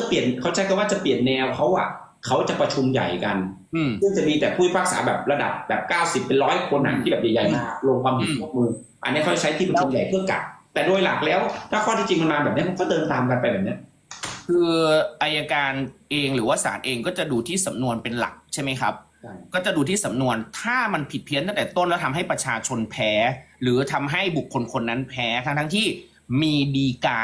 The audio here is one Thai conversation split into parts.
จะเปลี่ยนเขาใช้คำว่าจะเปลี่ยนแนวเขาอะเขาจะประชุมใหญ่กันอืมซึ่งจะมีแต่ผู้พิพากษาแบบระดับแบบเก้าสิบเป็นร้อยคนอะที่แบบใหญ่ๆมากลงความเห็นอืมยกมือ อันนี้เขาใช้ที่ประชุมใหญ่เพื่อกัดแต่โดยหลักแล้ว ถ้าข้อที่จริงมันมาแบบนี้มันก็เดินตามกันไปแบบเนี้ยคืออายการเองหรือว่าศาลเองก็จะดูที่สำนวนเป็นหลักใช่ไหมครับใช่ก็จะดูที่สำนวนถ้ามันผิดเพี้ยนตั้งแต่ต้นแล้วทำให้ประชาชนแพ้ หรือทำให้บุคคลคนนั้นแพ้ทั้งทั้งๆที่มีดีกา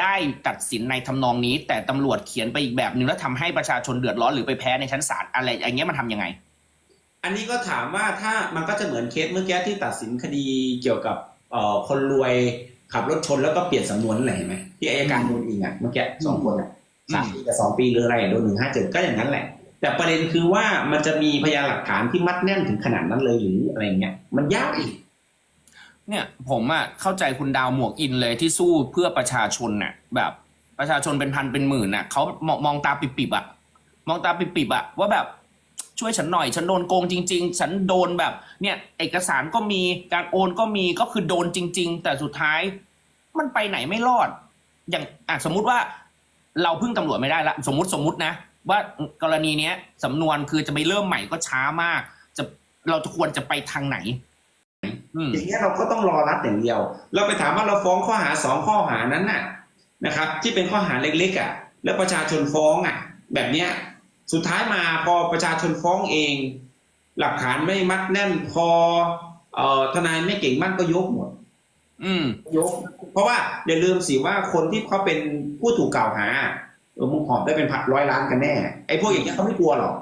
ได้ตัดสินในทำนองนี้ แต่ตำรวจเขียนไปอีกแบบหนึ่งแล้วทำให้ประชาชนเดือดร้อนหรือไปแพ้ในชั้นศาลอะไรอย่างเงี้ยมันทำยังไง อันนี้ก็ถามว่าถ้ามันก็จะเหมือนเคสเมื่อกี้ที่ตัดสินคดีเกี่ยวกับเอ่อคนรวยขับรถชนแล้วก็เปลี่ยนสำนวนนั่นแหละเห็นไหมที่อายการโดนอิงอะเมื่อกี้สองคนอะอืมสามปีกับสองปีหรืออะไรโดนหนึ่งห้าเจ็ดก็อย่างนั้นแหละ แต่ประเด็นคือว่ามันจะมีพยานหลักฐานที่มัดแน่นถึงขนาดนั้นเลยหรืออะไรเงี้ยมันยากอีก เนี่ยผมอะเข้าใจคุณดาวหมวกอินเลยที่สู้เพื่อประชาชนน่ะ แบบประชาชนเป็นพันเป็นหมื่นน่ะเขามองมองตาปิบๆอะมองตาปิบๆอะว่าแบบช่วยฉันหน่อย ฉันโดนโกงจริง ๆ ฉันโดนแบบ เนี่ย เอกสารก็มีการโอนก็มีก็คือโดนจริง ๆ แต่สุดท้าย มันไปไหนไม่รอด อย่างอะสมมุติว่า เราพึ่งตำรวจไม่ได้ละสมมติสมมตินะ ว่ากรณีเนี้ยสำนวนคือจะไปเริ่มใหม่ก็ช้ามาก จะเราจะควรจะไปทางไหน อืมอย่างเงี้ยเราก็ต้องรอรัดอย่างเดียว เราไปถามว่าเราฟ้องข้อหาสองข้อหานั้นน่ะนะครับ ที่เป็นข้อหาเล็กๆอะ แล้วประชาชนฟ้องอะ แบบเนี้ยสุดท้ายมาพอประชาชนฟ้องเอง หลักฐานไม่มัดแน่นพอเอ่อทนายไม่เก่งมากก็ยกหมด อืมยก เพราะว่าอย่าลืมสิว่าคนที่เขาเป็นผู้ถูกกล่าวหาเออมึงหอบได้เป็นพันร้อยล้านกันแน่ไอ้พวกอย่างเงี้ยเขาไม่กลัวหรอก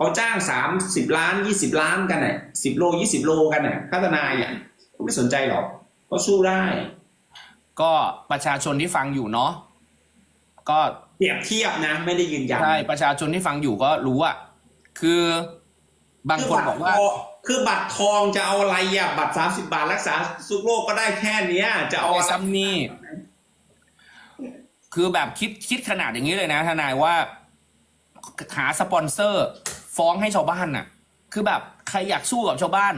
เขาจ้างสามสิบล้านยี่สิบล้านกันน่ะสิบโลยี่สิบโลกันน่ะค่าทนายอะเขาไม่สนใจหรอกเขาสู้ได้ ก็ประชาชนที่ฟังอยู่เนาะก็เปรียบเทียบนะ ไม่ได้ยืนยันใช่ประชาชนที่ฟังอยู่ก็รู้อะคือบางคนบอกว่า คือบัตรทองจะเอาอะไรอะบัตรสามสิบาทรักษาสุขโรคก็ได้แค่เนี้ย จะเอาไอ้อะไรซัมนี่คือแบบคิดคิดขนาดอย่างนี้เลยนะทนายว่าหาสปอนเซอร์ ฟ้องให้ชาวบ้านน่ะ คือแบบใครอยากสู้กับชาวบ้าน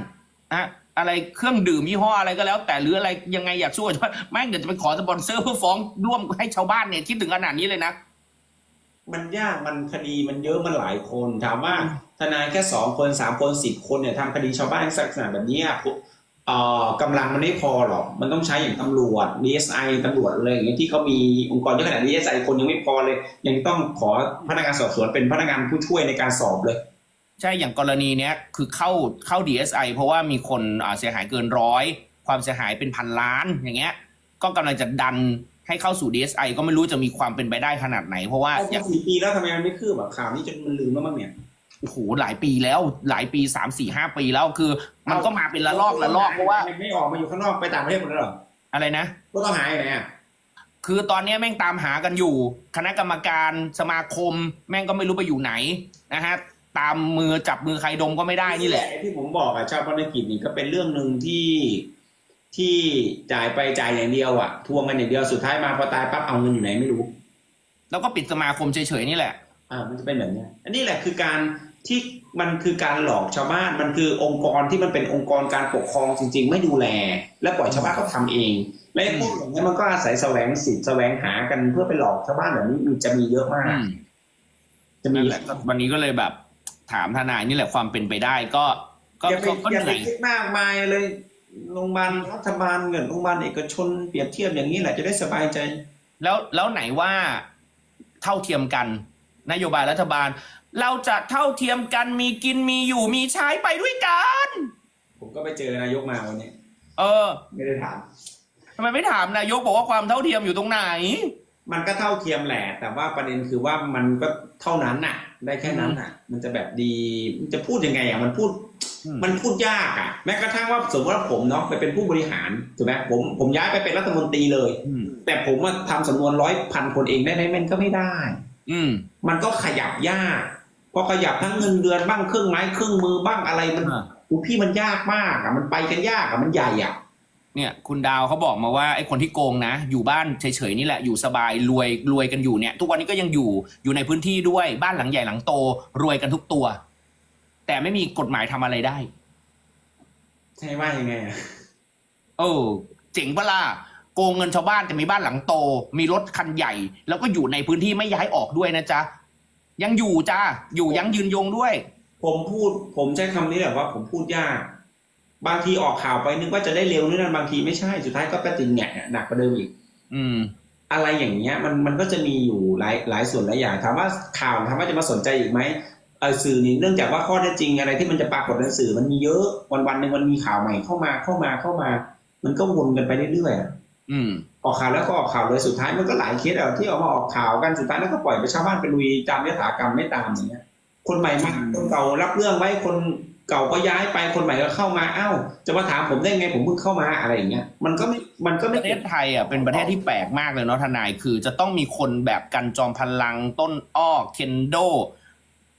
อะอะไรเครื่องดื่มยี่ห้ออะไรก็แล้ว แต่หรืออะไรยังไงอยากสู้กับชาวบ้านแม่งเดี๋ยวจะไปขอสปอนเซอร์เพื่อฟ้องร่วมให้ชาวบ้านเนี่ยคิดถึงขนาดนี้เลยนะ มันยากมันคดีมันเยอะมันหลายคนถามว่าทนายแค่สองคนสามคนสิบคนเนี่ยทำคดีชาวบ้านสักขนาดแบบเนี้ยเอ่อ กำลังมันไม่พอหรอก มันต้องใช้อย่างตำรวจ DSI ตำรวจอะไรอย่างเงี้ยที่เขามีองค์กรเยอะขนาด DSI คนยังไม่พอเลย ยังต้องขอพนักงานสอบสวนเป็นพนักงานผู้ช่วยในการสอบเลย ใช่อย่างกรณีเนี้ยคือเข้าเข้า DSI เพราะว่ามีคนอ่าเสียหายเกินร้อย ความเสียหายเป็นพันล้านอย่างเงี้ย ก็กำลังจะดันให้เข้าสู่ DSI ก็ไม่รู้จะมีความเป็นไปได้ขนาดไหน เพราะว่าเอาอย่างสี่ปีแล้วทำไมมันไม่คืบแบบข่าวนี้จนมันลืมแล้วมั้งเนี่ย โอ้โหหลายปีแล้วหลายปีสามสี่ห้าปีแล้วคือ มันก็มาเป็นละลอกละลอกเพราะว่าไม่ออกมาอยู่ข้างนอกไปต่างประเทศหมดแล้วเหรออะไรนะก็ต้องหายไหนอะคือตอนเนี้ยแม่งตามหากันอยู่ คณะกรรมการสมาคม แม่งก็ไม่รู้ไปอยู่ไหนนะฮะตามมือจับมือใครดมก็ไม่ได้นี่แหละไอ้ที่ผมบอกอะชาวพนักกิจนี่ก็เป็นเรื่องหนึ่งที่ที่จ่ายไปจ่ายอย่างเดียวอะทวงกันอย่างเดียวสุดท้ายมาพอตายปั๊บเอาเงินอยู่ไหนไม่รู้ แล้วก็ปิดสมาคมเฉยๆนี่แหละอ่ามันจะเป็นแบบเนี้ยอันนี้แหละคือการ ที่มันคือการหลอกชาวบ้านมันคือองค์กรที่มันเป็นองค์กรการปกครองจริง ๆ ไม่ดูแล และปล่อยชาวบ้านเขาทำเอง และไอ้พวกอย่างนี้ยมันก็อาศัยแสวงสิทธิ์แสวงหากันเพื่อไปหลอกชาวบ้านแบบนี้มีจะมีเยอะมากอืมจะมีนั่นแหละก็วันนี้ก็เลยแบบ ถามทนายนี่แหละความเป็นไปได้ก็ก็อย่าไปก็ก็อเหย่าไปนื่อยคิดมากมายเลยโรงพยาบาลรัฐบาลเงินโรงพยาบาลเอกชนเปรียบเทียบอย่างนี้แหละจะได้สบายใจ แล้วแล้วไหนว่าเท่าเทียมกัน นโยบายรัฐบาล เราจะเท่าเทียมกันมีกินมีอยู่มีใช้ไปด้วยกัน ผมก็ไปเจอนายกมาวันนี้ เออไม่ได้ถาม ทำไมไม่ถามนายกบอกว่าความเท่าเทียมอยู่ตรงไหน มันก็เท่าเทียมแหละ แต่ว่าประเด็นคือว่ามันก็เท่านั้นน่ะ ได้แค่นั้นน่ะ มันจะแบบดีมันจะพูดยังไงอะมันพูด อืม มันพูดยากอะ แม้กระทั่งว่าสมมติว่าผมเนาะไปเป็นผู้บริหารถูกไหมผมผมย้ายไปเป็นรัฐมนตรีเลย อืม แต่ผมมาทำสำนวนร้อยพันคนเองได้ไหมมันก็ไม่ได้ อืม มันก็ขยับยาก พอขยับทั้งเงินเดือนบ้างเครื่องไม้เครื่องมือบ้างอะไรมันอ่าอุ๊ยพี่มันยากมากอะมันไปกันยากอะมันใหญ่อะเนี่ยคุณดาวเขาบอกมาว่าไอ้คนที่โกงนะ อยู่บ้านเฉยๆนี่แหละอยู่สบายรวยรวยกันอยู่เนี่ย ทุกวันนี้ก็ยังอยู่อยู่ในพื้นที่ด้วยบ้านหลังใหญ่หลังโต รวยกันทุกตัว แต่ไม่มีกฎหมายทำอะไรได้ ใช่ว่ายังไงอะเออเจ๋งปะล่ะโกงเงินชาวบ้านแต่มีบ้านหลังโต มีรถคันใหญ่ แล้วก็อยู่ในพื้นที่ไม่ย้ายออกด้วยนะจ๊ะ ยังอยู่จ้าอยู่ยังยืนยงด้วย ผมพูด ผมใช้คำนี้แหละว่าผมพูดยาก บางทีออกข่าวไปนึกว่าจะได้เร็วนี่นั่นบางทีไม่ใช่สุดท้ายก็กระติงแงะหนักกว่าเดิมอีก อืม อะไรอย่างเงี้ย มันมันก็จะมีอยู่หลายหลายส่วนหลายอย่างถามว่าข่าวถามว่าจะมาสนใจอีกไหมเออสื่อนี่เนื่องจากว่าข้อเท็จจริงอะไรที่มันจะปรากฏในสื่อมันมีเยอะวันวันๆหนึ่งมันมีข่าวใหม่เข้ามาเข้ามาเข้ามา มันก็วนกันไปเรื่อยๆ อะอืมออกข่าวแล้วก็ออกข่าวเลยสุดท้ายมันก็หลายเคสอะที่ออกมาออกข่าวกันสุดท้ายแล้วก็ปล่อยไปชาวบ้านไปลุยตามยถากรรมไม่ตามอย่างเงี้ย คนใหม่มาคนเก่ารับเรื่องไว้คนเก่าก็ย้ายไปคนใหม่ก็เข้ามาอ้าวจะมาถามผมได้ไงผมเพิ่งเข้ามาอะไรอย่างเงี้ยมันก็ไม่มันก็ปไม่ระเทศไทยอะเป็นประเทศที่แปลกมากเลยเนาะทนายคือจะต้องมีคนแบบกันจอมพลังต้นอ้อเคนโด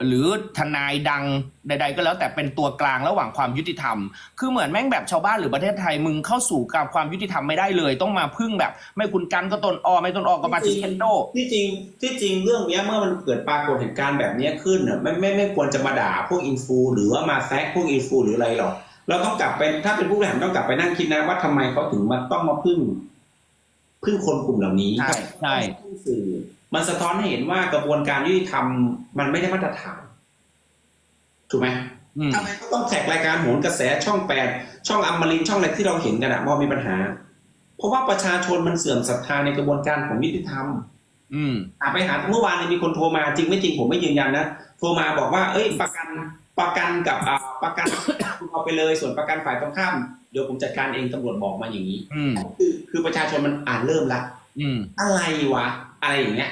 หรือทนายดังใด ๆ ก็แล้วแต่เป็นตัวกลางระหว่างความยุติธรรม คือเหมือนแม่งแบบชาวบ้านหรือประเทศไทยมึงเข้าสู่กับความยุติธรรมไม่ได้เลย ต้องมาพึ่งแบบ ไม่คุณกันก็ต้นอ้อไม่ต้นอ้อก็มาที่เคนโดที่จริงที่จริงเรื่องเนี้ยเมื่อมันเกิดปรากฏเหตุการณ์แบบเนี้ยขึ้นอะไม่ไม่ไม่ควรจะมาด่าพวกอินฟูหรือว่ามาแซกพวกอินฟูหรืออะไรหรอกเราต้องกลับไปถ้าเป็นผู้บริหารต้องกลับไปนั่งคิดนะว่าทำไมเขาถึงมาต้องมาพึ่งพึ่งคนกลุ่มเหล่านี้ใช่ใช่พึ่งสื่อ มันสะท้อนให้เห็นว่ากระบวนการยุติธรรมมันไม่ได้มาตรฐานถูกไหมอืมทำไมเขาต้องแท็กรายการโหนกระแสช่องแปดช่องอมรินทร์ช่องอะไรที่เราเห็นกันอะพอมีปัญหา เพราะว่าประชาชนมันเสื่อมศรัทธาในกระบวนการของยุติธรรม อืมอะไปหาเมื่อวานเนยมีคนโทรมาจริงไม่จริงผมไม่ยืนยันนะโทรมาบอกว่า เอ้ย ประกันประกันกับอ่าประกันคุณเอาไปเลยส่วนประกันฝ่ายตรงข้ามเดี๋ยวผมจัดการเองตำรวจบอกมาอย่างนี้อืมคือคือประชาชนมันอ่านเริ่มละอืมอะไรวะ อะไรอย่างเงี้ย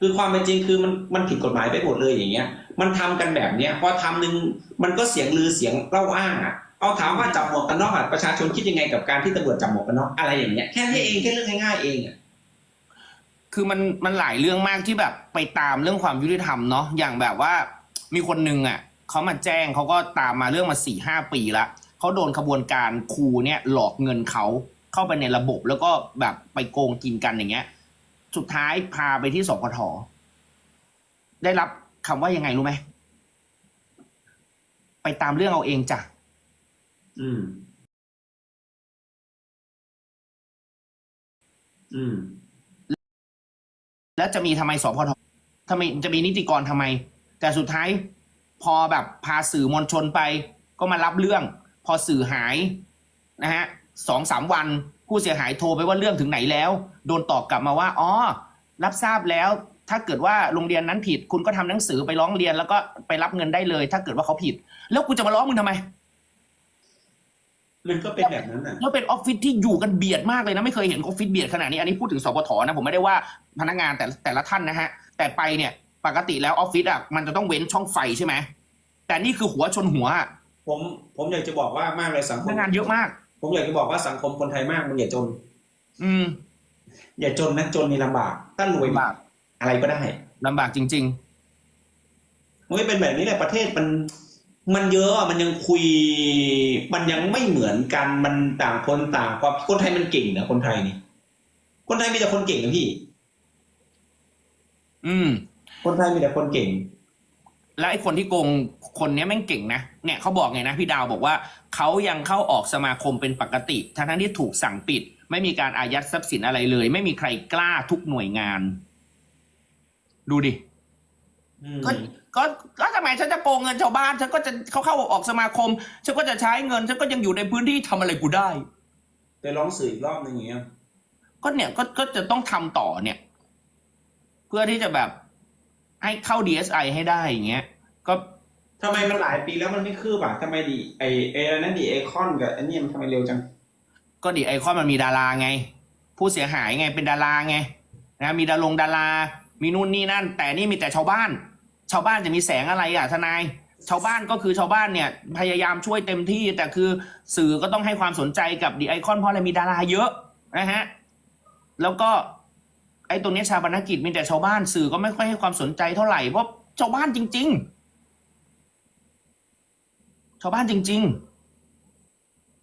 คือความเป็นจริงคือมันมันผิดกฎหมายไปหมดเลยอย่างเงี้ย มันทำกันแบบเนี้ยพอทำหนึ่งมันก็เสียงลือเสียงเล่าอ้างอะเอาถามว่าจับหมวกกันน็อกอะประชาชนคิดยังไงกับการที่ตำรวจจับหมวกกันน็อกอะไรอย่างเงี้ยแค่นี้เองแค่เรื่องง่ายๆเองอะคือมันมันหลายเรื่องมากที่แบบไปตามเรื่องความยุติธรรมเนาะอย่างแบบว่ามีคนหนึ่งอะเขามาแจ้งเขาก็ตามมาเรื่องมาสี่ห้าปีละเขาโดนขบวนการครูเนี่ยหลอกเงินเขาเข้าไปในระบบแล้วก็แบบไปโกงกินกันอย่างเงี้ย สุดท้ายพาไปที่สกทได้รับคำว่ายังไงรู้ไหม ไปตามเรื่องเอาเองจ้ะอืม อืม แล้วจะมีทำไมสพททำไมจะมีนิติกรทำไม แต่สุดท้าย พอแบบพาสื่อมวลชนไป ก็มารับเรื่อง พอสื่อหายนะฮะสองสามวัน ผู้เสียหายโทรไปว่าเรื่องถึงไหนแล้ว โดนตอบกลับมาว่าอ๋อรับทราบแล้ว ถ้าเกิดว่าโรงเรียนนั้นผิด คุณก็ทำหนังสือไปร้องเรียนแล้วก็ไปรับเงินได้เลย ถ้าเกิดว่าเขาผิด แล้วกูจะมาร้องมึงทำไมมันก็เป็นแบบนั้นอะแล้วเป็นออฟฟิศที่อยู่กันเบียดมากเลยนะไม่เคยเห็นออฟฟิศเบียดขนาดนี้อันนี้พูดถึงสปทนะผมไม่ได้ว่าพนักงานแต่แต่ละท่านนะฮะ แต่ไปเนี่ยปกติแล้วออฟฟิศอะมันจะต้องเว้นช่องไฟใช่ไหมแต่นี่คือหัวชนหัวอะผมผมอยากจะบอกว่ามากเลยสังพคมนักงานเยอะมาก ผมอยากจะบอกว่าสังคมคนไทยมากมันอย่าจน อืม อย่าจนนะจนนี่ลำบากถ้ารวยลำบาก อะไรก็ได้ลำบากจริง มันก็เป็นแบบนี้แหละประเทศมัน มันเยอะอะมันยังคุย มันยังไม่เหมือนกันมันต่างคนต่างความคนไทยมันเก่งนะคนไทยนี่ คนไทยมีแต่คนเก่งนะพี่ ๆ อืม คนไทยมีแต่คนเก่ง แล้วไอ้คนที่โกงคนเนี้ยแม่งเก่งนะเนี่ยเขาบอกไงนะพี่ดาวบอกว่าเขายังเข้าออกสมาคมเป็นปกติ ทั้งทั้งๆที่ถูกสั่งปิด ไม่มีการอายัดทรัพย์สินอะไรเลย ไม่มีใครกล้าทุกหน่วยงาน ดูดิอืมก็ก็ก็ทำไมฉันจะโกงเงินชาวบ้านฉันก็จะเขาเข้าออกสมาคมฉันก็จะใช้เงินฉันก็ยังอยู่ในพื้นที่ทำอะไรกูได้ไปร้องสื่ออีกรอบหนึ่งอย่างเงี้ยก็เนี่ยก็ก็จะต้องทำต่อเนี่ย เพื่อที่จะแบบ ให้เข้า DSI ให้ได้อย่างเงี้ย ก็ทำไมมันหลายปีแล้วมันไม่คืบอะทำไมดีไอไออะไรนั่นดีไอคอนกับอันนี้มันทำไมเร็วจัง ก็ดีไอคอนมันมีดาราไง ผู้เสียหายไงเป็นดาราไงนะมีดารงดารา มีนู่นนี่นั่น แต่นี่มีแต่ชาวบ้าน ชาวบ้านจะมีแสงอะไรอะทนาย ชาวบ้านก็คือชาวบ้านเนี่ย พยายามช่วยเต็มที่ แต่คือสื่อก็ต้องให้ความสนใจกับดีไอคอนเพราะอะไรมีดาราเยอะนะฮะแล้วก็ ไอ้ตรงเนี้ยชาปนกิจมีแต่ชาวบ้านสื่อก็ไม่ค่อยให้ความสนใจเท่าไหร่เพราะชาวบ้านจริง ๆ ชาวบ้านจริง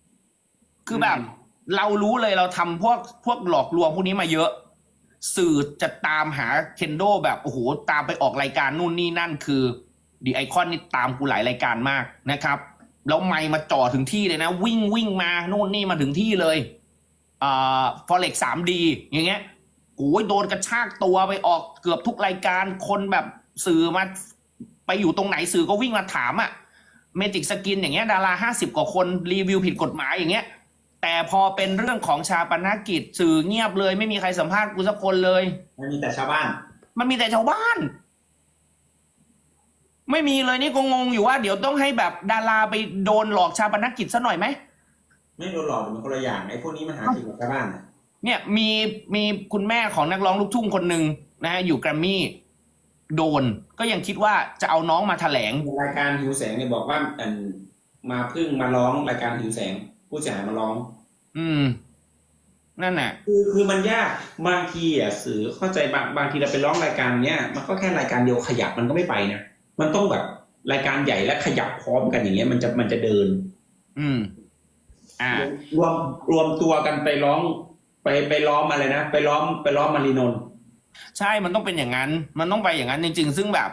ๆ คือแบบเรารู้เลยเราทำพวกพวกหลอกลวงพวกนี้มาเยอะ สื่อจะตามหาเคนโดแบบโอ้โหตามไปออกรายการนู่นนี่นั่นคือดีไอคอนนี่ตามกูหลายรายการมากนะครับ แล้วไม่มาจ่อถึงที่เลยนะ วิ่งวิ่งมานู่นนี่มาถึงที่เลยอ่า forex 3D อย่างเงี้ย โอ้ยโดนกระชากตัวไปออกเกือบทุกรายการคนแบบสื่อมาไปอยู่ตรงไหนสื่อก็วิ่งมาถามอะเมจิกสกินอย่างเงี้ยดาราห้าสิบกว่าคนรีวิวผิดกฎหมายอย่างเงี้ย แต่พอเป็นเรื่องของชาปนกิจสื่อเงียบเลย ไม่มีใครสัมภาษณ์กูสักคนเลย มันมีแต่ชาวบ้าน มันมีแต่ชาวบ้าน ไม่มีเลยนี่ก็งงอยู่ว่า เดี๋ยวต้องให้แบบดาราไปโดนหลอกชาปนกิจซะหน่อยไหมไม่โดนหลอกมันคนละอย่างไอ้พวกนี้มันหากินกับชาวบ้านน่ะ เนี่ยมีมีคุณแม่ของนักร้องลูกทุ่งคนหนึ่งนะฮะอยู่แกรมมี่โดนก็ยังคิดว่าจะเอาน้องมาแถลง รายการหิวแสงเนี่ยบอกว่าอันมาพึ่งมาร้องรายการหิวแสง ผู้เสียหายมาร้อง อืม นั่นน่ะคือคือมันยากบางทีอะสื่อเข้าใจบางบางทีเราไปร้องรายการเนี้ยมันก็แค่รายการเดียวขยับมันก็ไม่ไปนะมันต้องแบบรายการใหญ่และขยับพร้อมกันอย่างเงี้ย มันจะมันจะเดิน อืม อ่ารวมรวมตัวกันไปร้อง ไปไปล้อมอะไรนะ ไปล้อมไปล้อมมารีนนท์ใช่มันต้องเป็นอย่างนั้น มันต้องไปอย่างนั้นจริง ๆ ซึ่งแบบ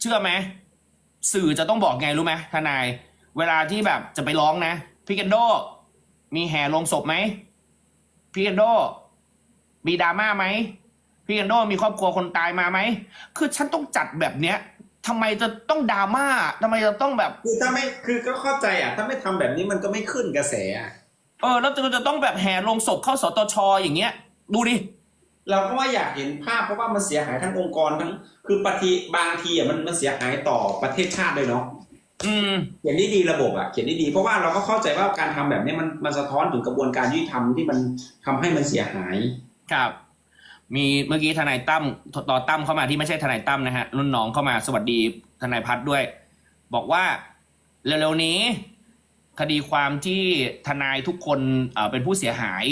เชื่อไหมสื่อจะต้องบอกไงรู้ไหมทนาย เวลาที่แบบจะไปร้องนะพี่กันโด มีแห่ลงศพไหมพี่กันโด มีดราม่าไหมพี่กันโดมีครอบครัวคนตายมาไหมคือฉันต้องจัดแบบเนี้ยทำไมจะต้องดราม่าทำไมจะต้องแบบ คือถ้าไม่คือก็เข้าใจอะ ถ้าไม่ทำแบบนี้มันก็ไม่ขึ้นกระแสอะ เออแล้วจะต้องแบบแห่ลงศพเข้าสตชอย่างเงี้ย ดูดิเราก็ว่าอยากเห็นภาพเพราะว่ามันเสียหายทั้งองค์กรทั้ง คือปฏิบางทีอะมันมันเสียหายต่อประเทศชาติเลยเนาะอืมเขียนได้ดีระบบอะเขียนได้ดี เพราะว่าเราก็เข้าใจว่าการทำแบบนี้มันมันสะท้อนถึงกระบวนการยุติธรรมที่มันทำให้มันเสียหาย ครับ มีเมื่อกี้ทนายตั้มต่อตั้มเข้ามาที่ไม่ใช่ทนายตั้มนะฮะรุ่นน้องเข้ามาสวัสดีทนายพัฒน์ด้วย บอกว่าเร็วๆนี้ คดีความที่ทนายทุกคนเอ่อเป็นผู้เสียหาย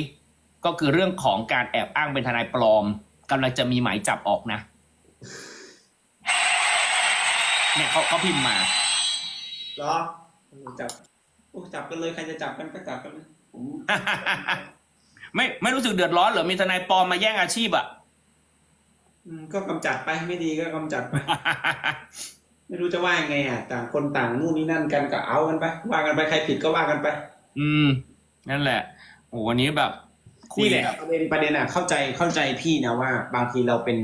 ก็คือเรื่องของการแอบอ้างเป็นทนายปลอมกำลังจะมีหมายจับออกนะเนี่ยเขาเขาพิมพ์มาเหรอจับโอ้จับกันเลยใครจะจับกันก็จับกันเลยผมไม่ไม่รู้สึกเดือดร้อนเหรอมีทนายปลอมมาแย่งอาชีพอะอืมก็กำจัดไปไม่ดีก็กำจัดไป ไม่รู้จะว่ายังไงอะ ต่างคนต่างนู่นนี่นั่นกันก็เอากันไปว่ากันไปใครผิดก็ว่ากันไป อืม นั่นแหละโอ้วันนี้แบบคุยนี่แหละกับประเด็นประเด็นอะเข้าใจเข้าใจพี่นะว่า บางทีเราเป็น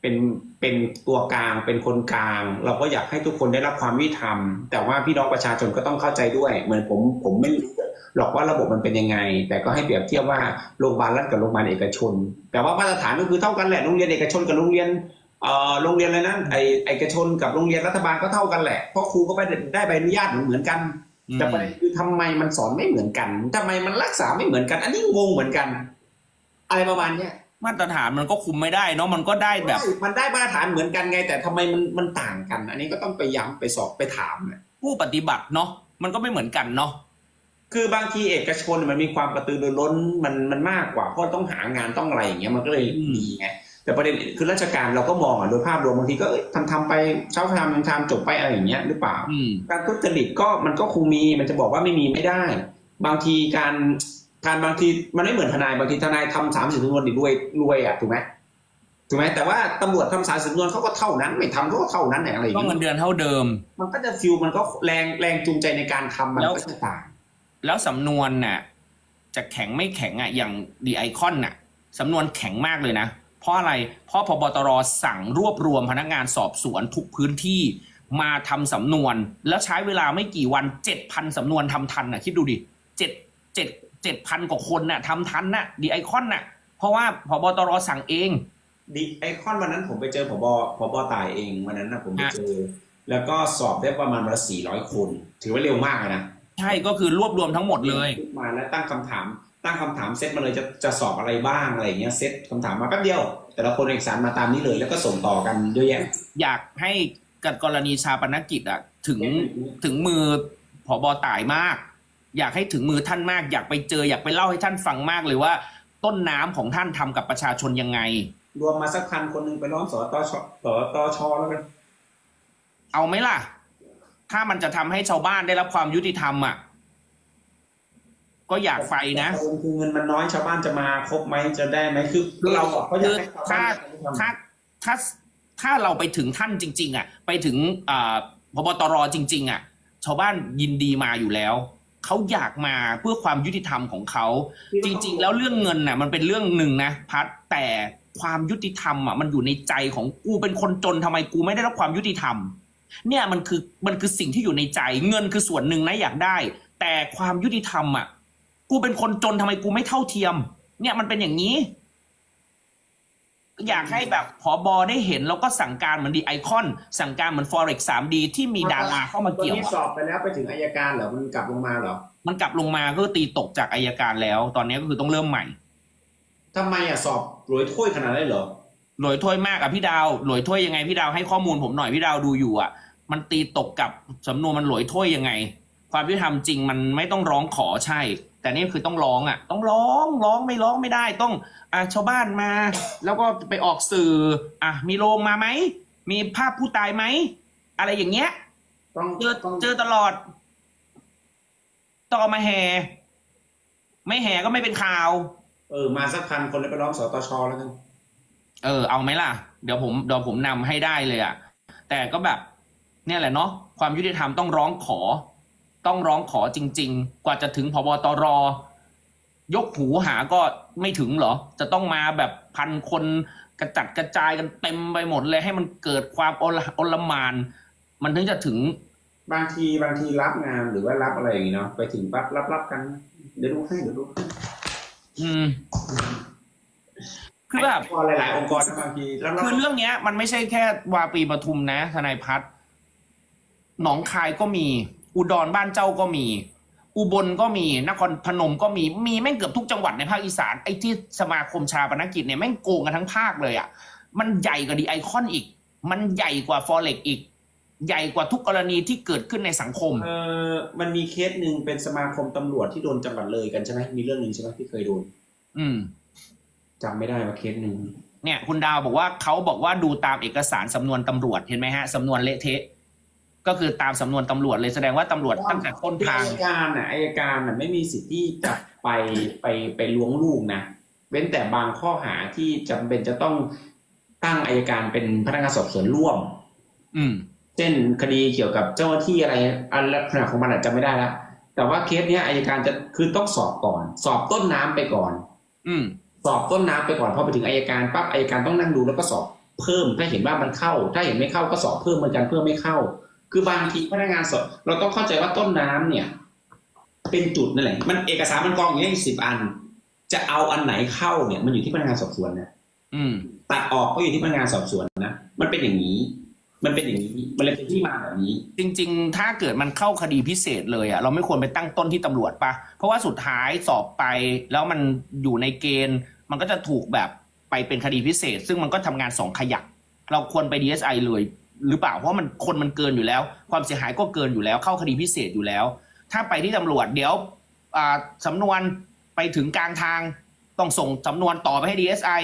เป็นเป็นตัวกลางเป็นคนกลาง เราก็อยากให้ทุกคนได้รับความยุติธรรม แต่ว่าพี่น้องประชาชนก็ต้องเข้าใจด้วย เหมือนผมผมไม่รู้หรอกว่าระบบมันเป็นยังไง แต่ก็ให้เปรียบเทียบว่าโรงพยาบาลรัฐกับโรงพยาบาลเอกชน แต่ว่ามาตรฐานก็คือเท่ากันแหละโรงเรียนเอกชนกับโรงเรียนเอ่อ โรงเรียนอะไรนะไอเอกชนกับโรงเรียนรัฐบาลก็เท่ากันแหละเพราะครูก็ไปได้ใบอนุญาตเหมือนเหมือนกันแต่ประเด็นคือทำไมมันสอนไม่เหมือนกันทำไมมันรักษาไม่เหมือนกัน อันนี้งงเหมือนกัน อะไรประมาณเนี้ยมาตรฐานมันก็คุมไม่ได้เนาะมันก็ได้แบบใช่มันได้มาตรฐานเหมือนกันไง แต่ทำไมมันมันต่างกัน อันนี้ก็ต้องไปย้ำไปสอบไปถามเนี่ยผู้ปฏิบัติเนาะมันก็ไม่เหมือนกันเนาะคือบางทีเอกชนมันมีความกระตือรือร้นมันมันมากกว่าเพราะต้องหางานต้องอะไรอย่างเงี้ยมันก็เลยดีไง แต่ประเด็นคือราชการเราก็มองอะโดยภาพรวมบางทีก็เอ้ยทำทำไปเช้าทำยังทำจบไปอะไรอย่างเงี้ยหรือเปล่าอืมการทุจริตก็มันก็คงมีมันจะบอกว่าไม่มีไม่ได้ บางทีการการบางทีมันไม่เหมือนทนายบางทีทนายทำสามสิบสำนวนดิรวยรวยอะถูกไหมถูกไหมแต่ว่าตำรวจทำสามสิบสำนวนเขาก็เท่านั้นไม่ทำเขาก็เท่านั้นแหละอะไรอย่างก็เงี้เงินยเดือนเท่าเดิม มันก็จะฟิลมันก็แรงแรงจูงใจในการทำมันแล้วก็จะต่างแล้วสำนวนน่ะจะแข็งไม่แข็งอะอย่างดีไอคอนน่ะสำนวนแข็งมากเลยนะ เพราะอะไร เพราะพบตรสั่งรวบรวมพนักงานสอบสวนทุกพื้นที่มาทำสำนวน แล้วใช้เวลาไม่กี่วันเจ็ดพันสำนวนทำทันน่ะคิดดูดิเจ็ดเจ็ดเจ็ดพันกว่าคนน่ะทำทันน่ะดีไอคอนน่ะ เพราะว่าพบตรสั่งเองดีไอคอนวันนั้นผมไปเจอผบผบตายเองวันนั้นนะผมไปฮะเจอ แล้วก็สอบได้ประมาณวันละสี่ร้อยคน ถือว่าเร็วมากอะนะใช่ก็คือรวบรวมทั้งหมดเลย มาแล้วตั้งคำถาม ตั้งคำถามเซตมาเลยจะจะสอบอะไรบ้างอะไรอย่างเงี้ยเซตคำถามมาแป๊บเดียว แต่ละคนเอกสารมาตามนี้เลยแล้วก็ส่งต่อกันเยอะแยะอยากให้กับกรณีชาปนกิจอะถึงถึงมือผอบอต่ายมาก อยากให้ถึงมือท่านมาก อยากไปเจออยากไปเล่าให้ท่านฟังมากเลยว่า ต้นน้ำของท่านทำกับประชาชนยังไง รวมมาสักพันคนหนึ่งไปร้องสตชสตชแล้วกันเอาไหมล่ะ ถ้ามันจะทำให้ชาวบ้านได้รับความยุติธรรมอะ ก็อยากไปนะแต่ประเด็คือเงินมันน้อยชาวบ้านจะมาครบไหมจะได้ไหมคือคือเราอะก็อยากให้ชาวถ้าบ้านถ้าถ้าถ้าเราไปถึงท่านจริง ๆ อะ ไปถึงอ่าพบตรจริง ๆ อะ ชาวบ้านยินดีมาอยู่แล้วเขาอยากมาเพื่อความยุติธรรมของเขา จริง ๆ แล้วเรื่องเงินน่ะ มันเป็นเรื่องหนึ่งนะพัดแต่ความยุติธรรมอะมันอยู่ในใจของกูเป็นคนจนทำไมกูไม่ได้รับความยุติธรรม เนี่ยมันคือมันคือสิ่งที่อยู่ในใจ เงินคือส่วนหนึ่งนะอยากได้ แต่ความยุติธรรมอะ กูเป็นคนจนทำไมกูไม่เท่าเทียม เนี่ยมันเป็นอย่างนี้ อยากให้แบบผอบอได้เห็นแล้วก็สั่งการเหมือนดีไอคอน สั่งการเหมือน forex 3D ที่มีดาราเข้ามาตัวเกี่ยวนี้อะสอบไปแล้วไปถึงอายการเหรอมันกลับลงมาเหรอมันกลับลงมาก็ตีตกจากอายการแล้ว ตอนนี้ก็คือต้องเริ่มใหม่ทำไมอะสอบรวยถ้วยขนาดนั้นเหรอหลอยถ้วยมากอะพี่ดาวหลอยถ้วยยังไงพี่ดาวให้ข้อมูลผมหน่อยพี่ดาวดูอยู่อะมันตีตกกับสำนวนมันหลอยถ้วยยังไง ความยุติธรรมจริงมันไม่ต้องร้องขอใช่ แต่นี่คือต้องร้องอะต้องร้องร้องไม่ร้องไม่ได้ต้องอะชาวบ้านมา แล้วก็ไปออกสื่ออะมีโรงมาไหมมีภาพผู้ตายไหมอะไรอย่างเงี้ยต้องเจอต้องเจอตลอดต่อมาแห่ไม่แห่ก็ไม่เป็นข่าว เออ มาสักพันคนเลยไปร้องสตชแล้วกันเออเอาไหมล่ะ เดี๋ยวผมเดี๋ยวผมนำให้ได้เลยอะแต่ก็แบบ เนี่ยแหละเนาะความยุติธรรมต้องร้องขอ ต้องร้องขอจริง ๆ กว่าจะถึงพบตรยกหูหาก็ไม่ถึงเหรอ จะต้องมาแบบพันคนกระจัดกระจายกันเต็มไปหมดเลย ให้มันเกิดความโอลโอลหมาน มันถึงจะถึง บางทีบางทีรับงานหรือว่ารับอะไรอย่างงี้เนาะไปถึงปั๊บรับรับกัน เดี๋ยวดูให้เดี๋ยวดูให้อืม คือแบบองค์กรหลายๆองค์กรนะบางทีรับรับคือเรื่องเนี้ย มันไม่ใช่แค่วาปีปทุมนะทนายพัฒน์หนองคายก็มี อุดรบ้านเจ้าก็มี อุบลก็มีนครพนมก็มีมีแม่งเกือบทุกจังหวัดในภาคอีสานไอ้ที่สมาคมชาปนกิจเนี่ยแม่งโกงกันทั้งภาคเลยอะมันใหญ่กว่าดีไอคอนอีก มันใหญ่กว่าฟอเร็กอีก ใหญ่กว่าทุกกรณีที่เกิดขึ้นในสังคม เออมันมีเคสหนึ่งเป็นสมาคมตำรวจที่โดนจังหวัดเลยกันใช่ไหมมีเรื่องหนึ่งใช่ไหมที่เคยโดนอืมจำไม่ได้ว่าเคสหนึ่งเนี่ย คุณดาวบอกว่าเขาบอกว่าดูตามเอกสารสำนวนตำรวจเห็นไหมฮะสำนวนเละเทะ ก็คือตามสำนวนตำรวจเลยแสดงว่าตำรวจตั้งแต่ต้นทาง อายการน่ะอายการน่ะไม่มีสิทธิ์ที่จะไปไปไปล้วงลูกนะเว้นแต่บางข้อหาที่จำเป็นจะต้องตั้งอายการเป็นพนักงานสอบสวนร่วม อืม เช่นคดีเกี่ยวกับเจ้าหน้าที่อะไรอันลักษณะของมันอาจจะไม่ได้ละแต่ว่าเคสเนี้ยอายการจะคือต้องสอบก่อน สอบต้นน้ำไปก่อน อืม สอบต้นน้ำไปก่อนพอไปถึงอายการปั๊บอายการต้องนั่งดูแล้วก็สอบเพิ่มถ้าเห็นว่ามันเข้า ถ้าเห็นไม่เข้าก็สอบเพิ่มเหมือนกันเพื่อไม่เข้า คือบางทีพนักงานสอบเราต้องเข้าใจว่าต้นน้ำเนี่ย เป็นจุดนั่นแหละ มันเอกสารมันกองอย่างนี้สิบอัน จะเอาอันไหนเข้าเนี่ย มันอยู่ที่พนักงานสอบสวนนะอืมตัดออกก็อยู่ที่พนักงานสอบสวนนะมันเป็นอย่างนี้ มันเป็นอย่างนี้มันเลยเป็นที่มาแบบนี้ จริง ๆ ถ้าเกิดมันเข้าคดีพิเศษเลยอะเราไม่ควรไปตั้งต้นที่ตำรวจปะเพราะว่าสุดท้ายสอบไป แล้วมันอยู่ในเกณฑ์ มันก็จะถูกแบบไปเป็นคดีพิเศษ ซึ่งมันก็ทำงานสองขยัก เราควรไป DSI เลย หรือเปล่าเพราะมันคนมันเกินอยู่แล้ว ความเสียหายก็เกินอยู่แล้ว เข้าคดีพิเศษอยู่แล้ว ถ้าไปที่ตำรวจเดี๋ยวอ่าสำนวนไปถึงกลางทางต้องส่งสำนวนต่อไปให้ DSI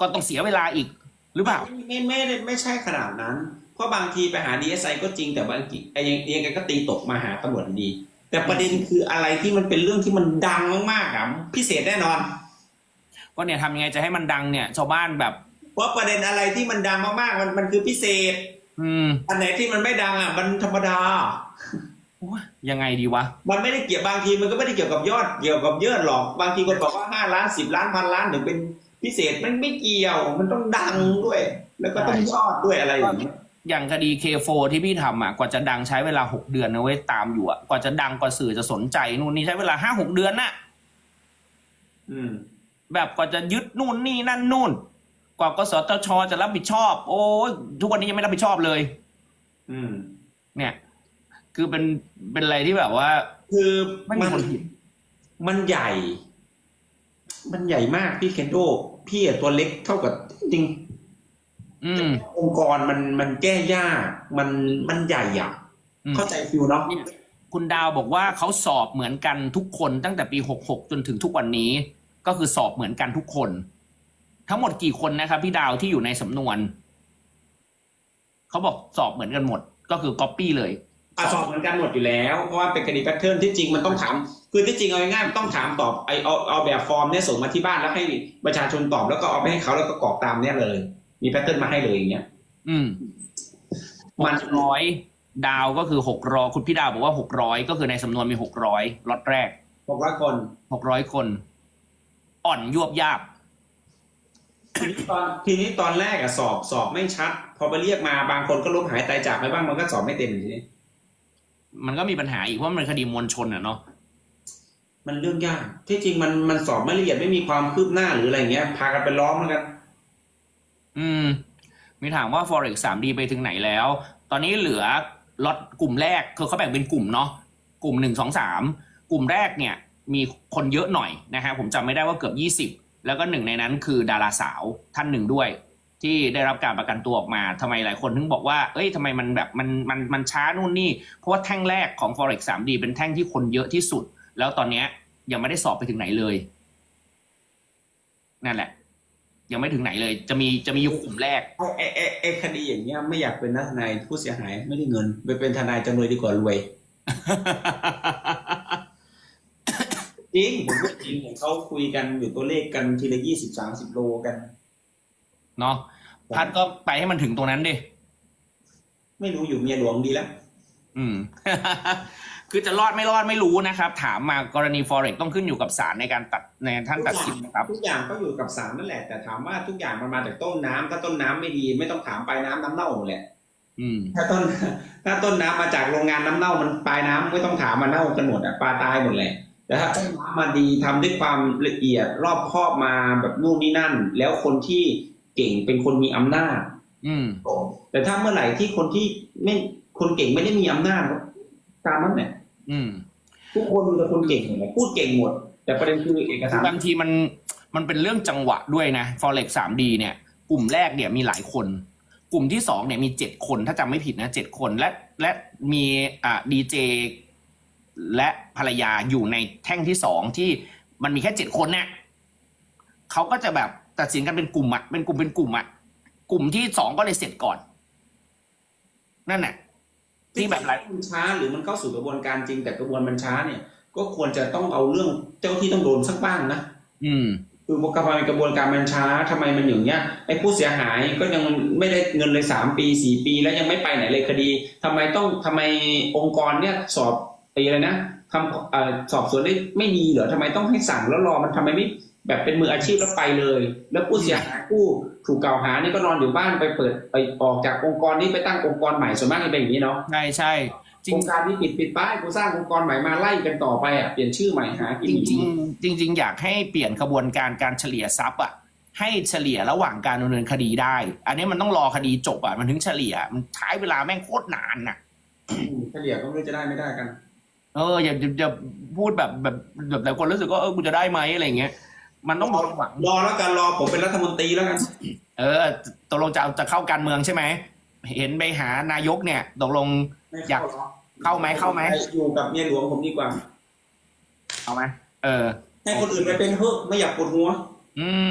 ก็ต้องเสียเวลาอีกหรือเปล่าไม่ไม่ไม่ไม่ใช่ขนาดนั้น เพราะบางทีไปหา DSI ก็จริงแต่บางทีไอ้ยังยังไงก็ตีตกมาหาตำรวจอยู่ดี แต่ประเด็นคืออะไรที่มันเป็นเรื่องที่มันดังมากๆอะพิเศษแน่นอน ก็เนี่ยทำยังไงจะให้มันดังเนี่ยชาวบ้านแบบ เพราะประเด็นอะไรที่มันดังมากๆ มันมันคือพิเศษ อืม อันไหนที่มันไม่ดังอะ มันธรรมดาโอ้ยยังไงดีวะ มันไม่ได้เกี่ยวบางทีมันก็ไม่ได้เกี่ยวกับยอดเกี่ยวกับยอดหรอก บางทีคนบอกว่าห้าล้านสิบล้านพันล้านถึงเป็นพิเศษมันไม่เกี่ยว มันต้องดังด้วย แล้วก็ต้องยอดด้วยอะไรอย่างเงี้ยอย่างคดี K4 ที่พี่ทำอะกว่าจะดังใช้เวลาหกเดือนนะเว้ยตามอยู่อะกว่าจะดังกว่าสื่อจะสนใจนู่นนี่ใช้เวลาห้าหกเดือนน่ะ อืม แบบกว่าจะยึดนู่นนี่นั่นนู่น กว่ากสทชจะรับผิดชอบ โอ้ยทุกวันนี้ยังไม่รับผิดชอบเลย อืม เนี่ย คือเป็นเป็นอะไรที่แบบว่า คือไม่มีคนผิดมันใหญ่ มันใหญ่มากพี่เคนโด พี่อะตัวเล็กเท่ากับจริงอืมองค์กรมันมันแก้ยากมันมันใหญ่อะ อืม เข้าใจฟิลเนาะเนี่ยคุณดาวบอกว่าเขาสอบเหมือนกันทุกคนตั้งแต่ปีหกหกจนถึงทุกวันนี้ ก็คือสอบเหมือนกันทุกคน ทั้งหมดกี่คนนะครับ พี่ดาวที่อยู่ในสำนวน เขาบอกสอบเหมือนกันหมด ก็คือก๊อปปี้เลยอะสอบเหมือนกันหมดอยู่แล้ว เพราะว่าเป็นคดีแพทเทิร์นที่จริงมันต้องถาม คือที่จริงเอาง่ายๆมันต้องถามตอบไอเอาเอาแบบฟอร์มเนี่ยส่งมาที่บ้านแล้วให้ประชาชนตอบแล้วก็เอาไปให้เขาแล้วก็กรอกตามเนี่ยเลย มีแพทเทิร์นมาให้เลยอย่างเงี้ยอืมมันร้อยดาวก็คือหกร้อยคุณพี่ดาวบอกว่าหกร้อยก็คือในสำนวนมีหกร้อยล็อตแรกหกร้อยคนหกร้อยคน อ่อนยวบยาบ ทีนี้ตอนทีนี้ตอนแรกอะสอบสอบไม่ชัด พอไปเรียกมาบางคนก็ล้มหายตายจากไปบ้างมันก็สอบไม่เต็มทีนี้มันก็มีปัญหาอีกเพราะมันเป็นคดีมวลชนอะเนาะมันเรื่องยากที่จริงมันมันสอบไม่ละเอียดไม่มีความคืบหน้าหรืออะไรเงี้ย พากันไปล้อมแล้วกัน อืม มีถามว่า forex 3D ไปถึงไหนแล้ว ตอนนี้เหลือล็อตกลุ่มแรกคือเขาแบ่งเป็นกลุ่มเนาะกลุ่มหนึ่งสองสามกลุ่มแรกเนี่ย มีคนเยอะหน่อยนะฮะผมจำไม่ได้ว่าเกือบยี่สิบ แล้วก็หนึ่งในนั้นคือดาราสาวท่านหนึ่งด้วย ที่ได้รับการประกันตัวออกมาทำไมหลายคนถึงบอกว่า เอ้ยทำไมมันแบบมันมันมันช้านู่นนี่ เพราะว่าแท่งแรกของ forex 3D เป็นแท่งที่คนเยอะที่สุด แล้วตอนเนี้ยยังไม่ได้สอบไปถึงไหนเลย นั่นแหละ ยังไม่ถึงไหนเลย จะมีจะมีอยู่กลุ่มแรกไอ้ไอ้ไอ้ไอ้คดีอย่างเงี้ยไม่อยากเป็นทนายผู้เสียหายไม่ได้เงิน ไปเป็นทนายจำเลยดีกว่ารวย จริงผมก็จริงเห็นเขาคุยกันอยู่ตัวเลขกันทีละยี่สิบสามสิบโลกัน เนาะพัดก็ไปให้มันถึงตรงนั้นดิ ไม่รู้อยู่เมียหลวงดีแล้ว อืม คือจะรอดไม่รอดไม่รู้นะครับ ถามมากรณี forex ต้องขึ้นอยู่กับศาลในการตัดในท่านตัดสินนะครับ ทุกอย่างก็อยู่กับสารนั่นแหละ แต่ถามว่าทุกอย่างมันมาจากต้นน้ำถ้าต้นน้ำไม่ดี ไม่ต้องถามปลายน้ำน้ำเน่าหมดแหละถ้าต้น ถ้าต้นน้ำมาจากโรงงานน้ำเน่ามันปลายน้ำไม่ต้องถามมันเน่ากันหมดอะปลาตายหมดเลย แต่ถ้าต้นน้ำมาดีทำด้วยความละเอียดรอบคอบมาแบบนู่นนี่นั่น แล้วคนที่เก่งเป็นคนมีอำนาจ อืมแต่ถ้าเมื่อไหร่ที่คนที่ไม่คนเก่งไม่ได้มีอำนาจก็ตามนั้นแหละอืม ทุกคนมีแต่คนเก่งหมดเลยพูดเก่งหมด แต่ประเด็นคือเอกสารบางทีมันมันเป็นเรื่องจังหวะด้วยนะ forex 3D เนี่ย กลุ่มแรกเนี่ยมีหลายคน กลุ่มที่สองเนี่ยมีเจ็ดคนถ้าจำไม่ผิดนะเจ็ดคนและและมีอ่าดีเจ และภรรยาอยู่ในแท่งที่สองที่มันมีแค่เจ็ดคนเนี่ยเขาก็จะแบบตัดสินกันเป็นกลุ่มอะเป็นกลุ่มเป็นกลุ่มอะกลุ่มที่สองก็เลยเสร็จก่อน นั่นแหละที่แบบหลายมันช้าหรือมันเข้าสู่กระบวนการจริงแต่กระบวนมันช้าเนี่ย ก็ควรจะต้องเอาเรื่องเจ้าที่ต้องโดนสักบ้างนะอืมคือทำไมกระบวนการมันช้าทำไมมันอย่างเงี้ยไอ้ผู้เสียหายก็ยังไม่ได้เงินเลยสามปีสี่ปี แล้วยังไม่ไปไหนเลยคดีทำไมต้องทำไมองค์กรเนี่ยสอบ ไอ้อะไรนะทำเอ่อสอบสวนได้ไม่ดีเหรอทำไมต้องให้สั่งแล้วรอมันทำไมไม่แบบเป็นมืออาชีพแล้วไปเลย แล้วผู้เสียหายผู้ถูกกล่าวหานี่ก็นอนอยู่บ้านไปเปิดไปออกจากองค์กรนี้ไปตั้งองค์กรใหม่ส่วนมากจะเป็นอย่างนี้เนาะใช่ใช่จริงองค์การที่ปิดปิดป้ายกูสร้างองค์กรใหม่มาไล่กันต่อไปอะเปลี่ยนชื่อใหม่หากินจริงจริงๆจริงๆอยากให้เปลี่ยนกระบวนการการเฉลี่ยทรัพย์อะให้เฉลี่ยระหว่างการดำเนินคดีได้ อันนี้มันต้องรอคดีจบอะมันถึงเฉลี่ยมันใช้เวลาแม่งโคตรนานน่ะเฉลี่ยก็ไม่รู้จะได้ไม่ได้กัน เอออย่าอย่าอย่าพูดแบบแบบแบบหลายคนรู้สึกว่าเออกูจะได้ไหมอะไรเงี้ย มันต้องหวัง รอแล้วกันรอผมเป็นรัฐมนตรีแล้วกัน เออตกลงจะเอาจะเข้าการเมืองใช่ไหมเห็นไปหานายกเนี่ยตกลงอยากเข้าไหมเข้าไหมอยู่กับเมียหลวงผมดีกว่า เอาไหมเออ ให้คนอื่นไปเป็นเฮ้อะไม่อยากปวดหัว อืม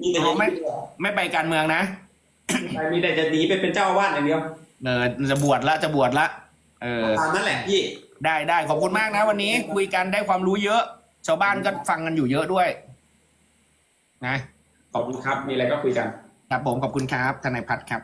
มีแต่เอาไหมไม่ไปการเมืองนะใครมีแต่จะหนีไปเป็นเจ้าอาวาสอย่างเดียวเออจะบวชละจะบวชละ เออ ตามนั้นแหละพี่ ได้ได้ขอบคุณมากนะ วันนี้คุยกันได้ความรู้เยอะ ชาวบ้านก็ฟังกันอยู่เยอะด้วย นะ ขอบคุณครับ มีอะไรก็คุยกัน ครับผมขอบคุณครับทนายพัฒน์ครับ